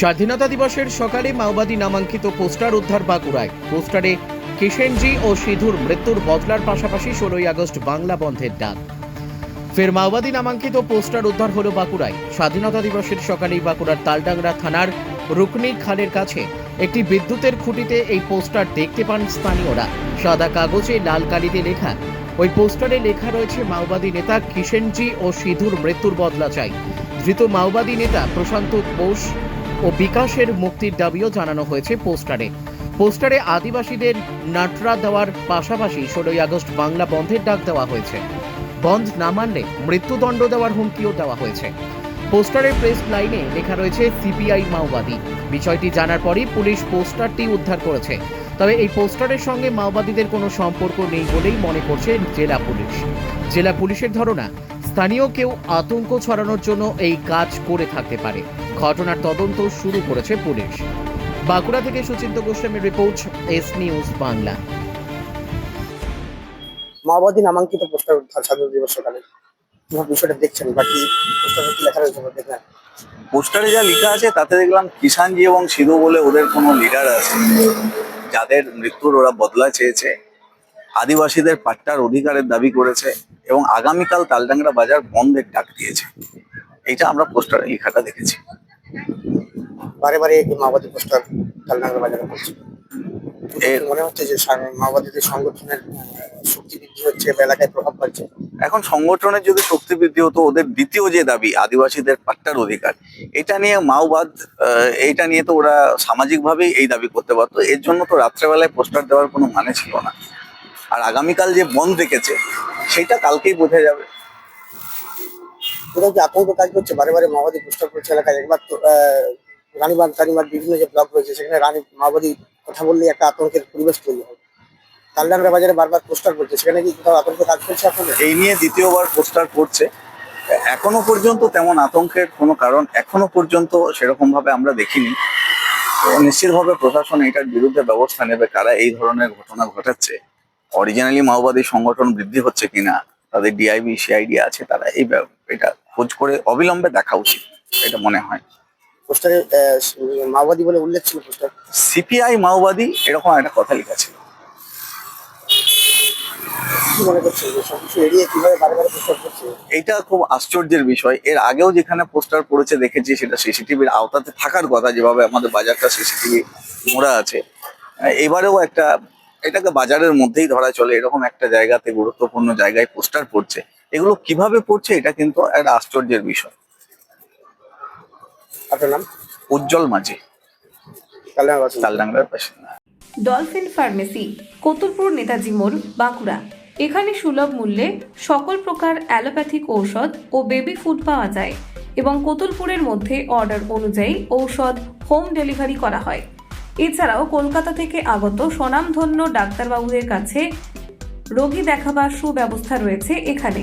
স্বাধীনতা দিবসের সকালে মাওবাদী নামাঙ্কিত পোস্টার উদ্ধার বাঁকুড়ায়। পোস্টারে কিষেনজি ও সিধুর মৃত্যুর বদলার পাশাপাশি ষোলোই আগস্ট বাংলা বন্ধের ডাক। ফের মাওবাদী নামাঙ্কিত পোস্টার উদ্ধার হলো বাঁকুড়ায়। স্বাধীনতা দিবসের সকালেই বাঁকুড়ার তালডাংরা থানার রুকনি খালের কাছে একটি বিদ্যুতের খুঁটিতে এই পোস্টার দেখতে পান স্থানীয়রা। সাদা কাগজে লাল কালিতে লেখা, ওই পোস্টারে লেখা রয়েছে, মাওবাদী নেতা কিষেনজি ও সিধুর মৃত্যুর বদলা চাই। ধৃত মাওবাদী নেতা প্রশান্ত বোস ও বিকাশের মুক্তির দাবিও জানানো হয়েছে পোস্টারে। পোস্টারে আদিবাসীদের নাটরা দেওয়ার পাশাপাশি ষোলোই আগস্ট বাংলা বন্ধের ডাক দেওয়া হয়েছে। বন্ধ না মানলে মৃত্যুদণ্ড দেওয়ার হুমকিও দেওয়া হয়েছে। পোস্টারের প্রেস লাইনে লেখা রয়েছে, সিপিআই মাওবাদী। বিষয়টি জানার পরই পুলিশ পোস্টারটি উদ্ধার করেছে। তবে এই পোস্টারের সঙ্গে মাওবাদীদের কোনো সম্পর্ক নেই বলেই মনে করছে জেলা পুলিশ। জেলা পুলিশের ধারণা, স্থানীয় কেউ আতঙ্ক ছড়ানোর জন্য এই কাজ করে থাকতে পারে। ঘটনার তদন্ত শুরু করেছে পুলিশ। বাঁকুড়া থেকে সুচিন্ত গোস্বামীর রিপোর্ট এস নিউজ বাংলা। মাওবাদী নামাঙ্কিত পোস্টার উদ্ধার স্বাধীনতা দিবস সকালে। বিষয়টা দেখছেন বাকি পোস্টারে কি লেখা রয়েছে দেখলেন পোস্টারে যা লেখা আছে তাতে দেখলাম কিষানজি এবং সিধু বলে ওদের কোনো লিডার আছে। যাদের মৃত্যুর ওরা বদলা চেয়েছে। আদিবাসীদের পাট্টার অধিকারের দাবি করেছে এবং আগামীকাল তালডাংরা বাজার বন্ধের ডাক দিয়েছে। এইটা আমরা পোস্টারে লেখাটা দেখেছি। বারে বারে এই মাওবাদী পোস্টার কালনাগর বাজারে করছে এর- মনে হচ্ছে যে মাওবাদীদের সংগঠনের শক্তি বৃদ্ধি হচ্ছে এলাকায় প্রভাব এখন সংগঠনের যদি শক্তি বৃদ্ধি হতো ওদের দ্বিতীয় যে দাবি আদিবাসীদের পাট্টার অধিকার এটা নিয়ে মাওবাদ এইটা নিয়ে তো ওরা সামাজিকভাবেই এই দাবি করতে পারতো। এর জন্য তো রাত্রেবেলায় পোস্টার দেওয়ার কোনো মানে ছিল না। আর আগামীকাল যে বন্ধ দেখেছে সেটা কালকেই বোঝা যাবে। কোথাও কি আতঙ্ক কাজ করছে বারে বারে মাওবাদী পোস্টার করছে এলাকায়। একবার তো রানীবাগ টানিবাগ বিভিন্ন যে ব্লক রয়েছে, সেখানে রানী মাওবাদী কথা বললে একটা আতঙ্কের পরিবেশ তৈরি হয়। কালডাংরা বাজারে বারবার পোস্টার করছে, সেখানে কি কোথাও আতঙ্ক কাজ করছে আপনাদের? এই নিয়ে দ্বিতীয়বার পোস্টার করছে। এখনও পর্যন্ত তেমন আতঙ্কের কোনো কারণ এখনও পর্যন্ত সেরকম ভাবে আমরা দেখিনি। নিশ্চিতভাবে প্রশাসন এটার বিরুদ্ধে ব্যবস্থা নেবে কারা, এই ধরনের ঘটনা ঘটাচ্ছে। অরিজিনালি মাওবাদী সংগঠন বৃদ্ধি হচ্ছে কিনা, তাদের ডিআইবি সিআইডি আছে, তারা এই এটা খোঁজ করে অবিলম্বে দেখা উচিত, এটা মনে হয়। পোস্টারে মাওবাদী বলে উল্লেখ ছিল পোস্টার। সিপিআই মাওবাদী এরকম একটা কথা লেখা ছিল এইটা খুব আশ্চর্যের বিষয়। এর আগেও যেখানে পোস্টার পড়েছে দেখেছি সেটা সিসিটিভির আওতাতে থাকার কথা যেভাবে আমাদের বাজারটা সিসিটিভি মোড়া আছে। এবারেও একটা এটাকে বাজারের মধ্যেই ধরা চলে এরকম একটা জায়গাতে গুরুত্বপূর্ণ জায়গায় পোস্টার পড়ছে। এগুলো কীভাবে পড়ছে এটা কিন্তু একটা আশ্চর্যের বিষয়। আপনার নাম? উজ্জ্বল মাঝি। তালডাংরার বাসিন্দা। ডলফিন ফার্মেসি কতুলপুর নেতাজি মোড় বাঁকুড়া। এখানে সুলভ মূল্যে সকল প্রকার অ্যালোপ্যাথিক ঔষধ ও বেবি ফুড পাওয়া যায় এবং কতুলপুরের মধ্যে অর্ডার অনুযায়ী ঔষধ হোম ডেলিভারি করা হয়। এছাড়াও কলকাতা থেকে আগত স্বনামধন্য ডাক্তারবাবুদের কাছে রোগী দেখাবার সুব্যবস্থা রয়েছে এখানে।